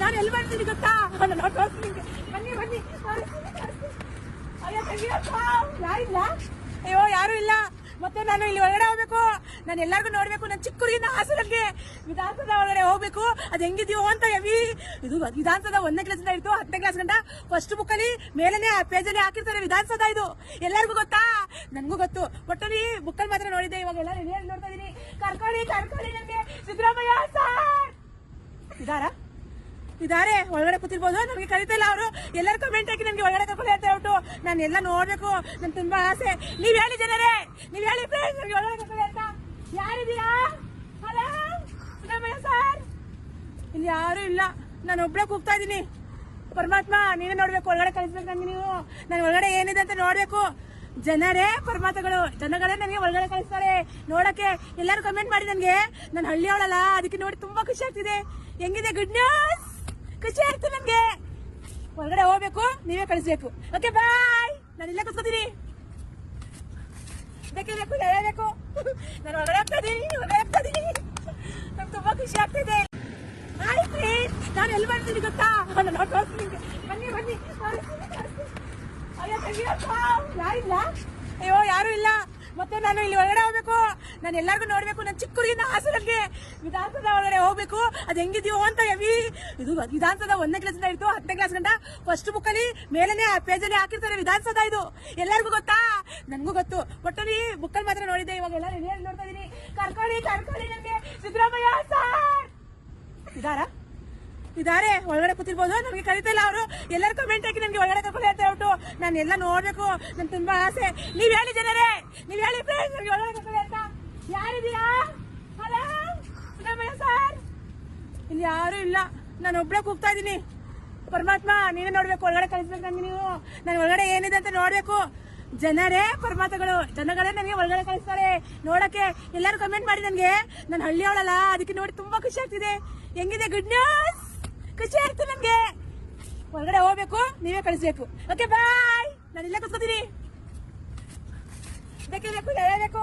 ನಾನು ಎಲ್ಲಿ ಬರ್ತೀನಿ ಗೊತ್ತಾ? ನಾನು ತೋರಿಸ್ತೀನಿ. ಬನ್ನಿ ಬನ್ನಿ. ಯಾರಿಲ್ಲ ಅಯ್ಯೋ ಯಾರು ಇಲ್ಲ? ಮತ್ತೆ ನಾನು ಇಲ್ಲಿ ಒಳಗಡೆ ಹೋಗ್ಬೇಕು. ನಾನು ಎಲ್ಲರಿಗೂ ನೋಡ್ಬೇಕು. ನನ್ನ ಚಿಕ್ಕ ಹಾಸನಲ್ಲಿ ನನಗೆ. ವಿಧಾನಸೌಧ ಒಳಗಡೆ ಹೋಗ್ಬೇಕು. ಅದು ಹೆಂಗಿದೆಯೋ ಅಂತ ಹೆವಿ. ಇದು ವಿಧಾನಸೌಧ ಒಂದನೇ ಕ್ಲಾಸಿಂದ ಇತ್ತು ಹತ್ತನೇ ಕ್ಲಾಸ್ ಗಂಟ ಫಸ್ಟ್ ಬುಕ್ಕಲ್ಲಿ ಮೇಲೇ ಪೇಜಲ್ಲಿ ಹಾಕಿರ್ತಾರೆ ವಿಧಾನಸೌಧ ಇದು. ಎಲ್ಲರಿಗೂ ಗೊತ್ತಾ? ನನಗೂ ಗೊತ್ತು. ಒಟ್ಟಲ್ಲಿ ಬುಕ್ಕಲ್ಲಿ ಮಾತ್ರ ನೋಡಿದ್ದೆ. ಇವಾಗ ಎಲ್ಲ ರೆಡಿಯಾಗಿ ನೋಡ್ತಾ ಇದೀನಿ. ಕರ್ಕೊಳ್ಳಿ ಕರ್ಕೊಳ್ಳಿ ನನಗೆ. ಸಿದ್ದರಾಮಯ್ಯ ಸರ್! ಇದಾರಾ? ಇದಾರೆ, ಒಳಗಡೆ ಕೂತಿರ್ಬೋದು. ನನಗೆ ಕರಿತಾ ಇಲ್ಲ ಅವರು. ಎಲ್ಲರೂ ಕಮೆಂಟ್ ಹಾಕಿ ನನಗೆ ಒಳಗಡೆ ಕರ್ಕೊಂಡು ಹೇಳ್ತಾ ಉಂಟು. ನಾನು ಎಲ್ಲ ನೋಡ್ಬೇಕು. ನನ್ ತುಂಬಾ ಆಸೆ. ನೀವ್ ಹೇಳಿ ಜನರೇ. ನೀವ್ ಹೇಳಿ ಫ್ರೆಂಡ್ಸ್ ನನಗೆ ಒಳಗಡೆ ಕರ್ಕೊಂಡು ಅಂತ ಯಾರಿದೀಯಾ ಹಲೋ ಸರ್ ಇಲ್ಲಿ ಯಾರು ಇಲ್ಲ. ನಾನು ಒಬ್ಳೆ ಕೂಗ್ತಾ ಇದ್ದೀನಿ. ಪರಮಾತ್ಮ, ನೀನೇ ನೋಡ್ಬೇಕು. ಒಳಗಡೆ ಕಳಿಸ್ಬೇಕು ನನಗೆ ನೀವು. ನಾನು ಒಳಗಡೆ ಏನಿದೆ ಅಂತ ನೋಡ್ಬೇಕು. ಜನರೇ ಪರಮಾತ್ಮಗಳು. ಜನಗಳೇ ನನಗೆ ಒಳಗಡೆ ಕಳಿಸ್ತಾರೆ. ನೋಡಕ್ಕೆ ಎಲ್ಲರೂ ಕಮೆಂಟ್ ಮಾಡಿ ನನಗೆ. ನಾನು ಹಳ್ಳಿಯವಳಲ್ಲ, ಅದಕ್ಕೆ ನೋಡಿ ತುಂಬಾ ಖುಷಿ ಆಗ್ತಿದೆ. ಹೆಂಗಿದೆ? ಗುಡ್ ನ್ಯೂಸ್ ಖುಷಿ ಆಯ್ತು ನನಗೆ ಹೊರಗಡೆ ಹೋಗ್ಬೇಕು, ನೀವೇ ಕಳಿಸ್ಬೇಕು. ಓಕೆ ಬಾಯ್ ನಾನು ಇಲ್ಲೇ ಕೂತ್ಕೋತೀನಿ. ಬೇಕೇ ಬೇಕು. ಹೇಳಬೇಕು ನಾನು ಹೊರಗಡೆ ಹೋಗ್ತಾ ಇದೀನಿ ಹೊರಗಡೆ ಹೋಗ್ತಾ ಇದೀನಿ. ನಂಗೆ ತುಂಬಾ ಖುಷಿ ಆಗ್ತಿದೆ. ಹಾಯ್ ನಾನು ಎಲ್ಲಿ ಬರ್ತೀನಿ ಗೊತ್ತಾ? ನಾನು ತೋರಿಸ್ತೀನಿ ನಿಮ್ಗೆ. ಬನ್ನಿ ಬನ್ನಿ. ಅಯ್ಯೋ ಯಾರಿಲ್ಲ? ಅಯ್ಯೋ, ಯಾರು ಇಲ್ಲ. ಮತ್ತೆ ನಾನು ಇಲ್ಲಿ ಒಳಗಡೆ ಹೋಗ್ಬೇಕು. ನಾನು ಎಲ್ಲರಿಗೂ ನೋಡ್ಬೇಕು. ನನ್ನ ಹುಡುಗಿನ ಹಾಸನಲ್ಲಿ ವಿಧಾನಸೌಧ ಒಳಗಡೆ ಹೋಗ್ಬೇಕು. ಅದು ಹೆಂಗಿದೆಯೋ ಅಂತ ಹೆವಿ ಇದು ವಿಧಾನಸೌಧ ಒಂದನೇ ಕ್ಲಾಸಿಂದ ಇತ್ತು, ಹತ್ತನೇ ಕ್ಲಾಸ್ ಗಂಟ. ಫಸ್ಟ್ ಬುಕ್ಕಲ್ಲಿ ಮೇಲೇ ಆ ಪೇಜಲ್ಲಿ ಹಾಕಿರ್ತಾರೆ ವಿಧಾನಸೌಧ ಇದು. ಎಲ್ಲರಿಗೂ ಗೊತ್ತಾ? ನನಗೂ ಗೊತ್ತು. ಒಟ್ಟಲ್ಲಿ ಬುಕ್ಕಲ್ಲಿ ಮಾತ್ರ ನೋಡಿದ್ದೆ. ಇವಾಗ ಎಲ್ಲ ರೆಡಿಯಾಗಿ ನೋಡ್ತಾ ಇದೀನಿ ಕರ್ಕೊಳ್ಳಿ ಕರ್ಕೊಳ್ಳಿ ನನಗೆ. ಸಿದ್ದರಾಮಯ್ಯ ಸಾರ್! ಇದಾರಾ? ಇದಾರೆ, ಒಳಗಡೆ ಕೂತಿರ್ಬೋದು. ನನಗೆ ಕರಿತಿಲ್ಲ ಅವರು. ಎಲ್ಲರೂ ಕಮೆಂಟ್ ಹಾಕಿ ನನಗೆ ಒಳಗಡೆ ಕರ್ಕೊಂಡು ಹೇಳ್ತಾ ಉಂಟು. ನಾನು ಎಲ್ಲ ನೋಡ್ಬೇಕು. ನನ್ ತುಂಬಾ ಆಸೆ. ನೀವ್ ಹೇಳಿ ಜನರೇ. ನೀವ್ ಹೇಳಿ ಫ್ರೆಂಡ್ಸ್ ನನಗೆ ಒಳಗಡೆ ಕರ್ಕೊಂಡು ಹೇಳ್ತಾ. ಯಾರಿದೀಯಾ ಹಲೋ ಸರ್ ಇಲ್ಲಿ ಯಾರು ಇಲ್ಲ. ನಾನು ಒಬ್ಳೆ ಕೂಗ್ತಾ ಇದ್ದೀನಿ. ಪರಮಾತ್ಮ, ನೀನೇ ನೋಡ್ಬೇಕು. ಒಳಗಡೆ ಕಳಿಸ್ಬೇಕು ನನಗೆ ನೀವು. ನಾನು ಒಳಗಡೆ ಏನಿದೆ ಅಂತ ನೋಡ್ಬೇಕು. ಜನರೇ ಪರಮಾತ್ಮಗಳು. ಜನಗಳೇ ನನಗೆ ಒಳಗಡೆ ಕಳಿಸ್ತಾರೆ. ನೋಡಕ್ಕೆ ಎಲ್ಲರೂ ಕಮೆಂಟ್ ಮಾಡಿ ನನಗೆ. ನಾನು ಹಳ್ಳಿಯವಳಲ್ಲ. ಅದಕ್ಕೆ ನೋಡಿ ತುಂಬಾ ಖುಷಿ ಆಗ್ತಿದೆ. ಹೆಂಗಿದೆ? ಗುಡ್ ನ್ಯೂಸ್ ಖುಷಿ ಆಯ್ತು ನಮ್ಗೆ. ಹೊರಗಡೆ ಹೋಗ್ಬೇಕು, ನೀವೇ ಕಳಿಸ್ಬೇಕು. ಓಕೆ ಬಾಯ್ ನಾನು ಇಲ್ಲೇ ಕೂತ್ಕೋತೀನಿ. ಬೇಕೇ ಬೇಕು ಹೇಳಬೇಕು.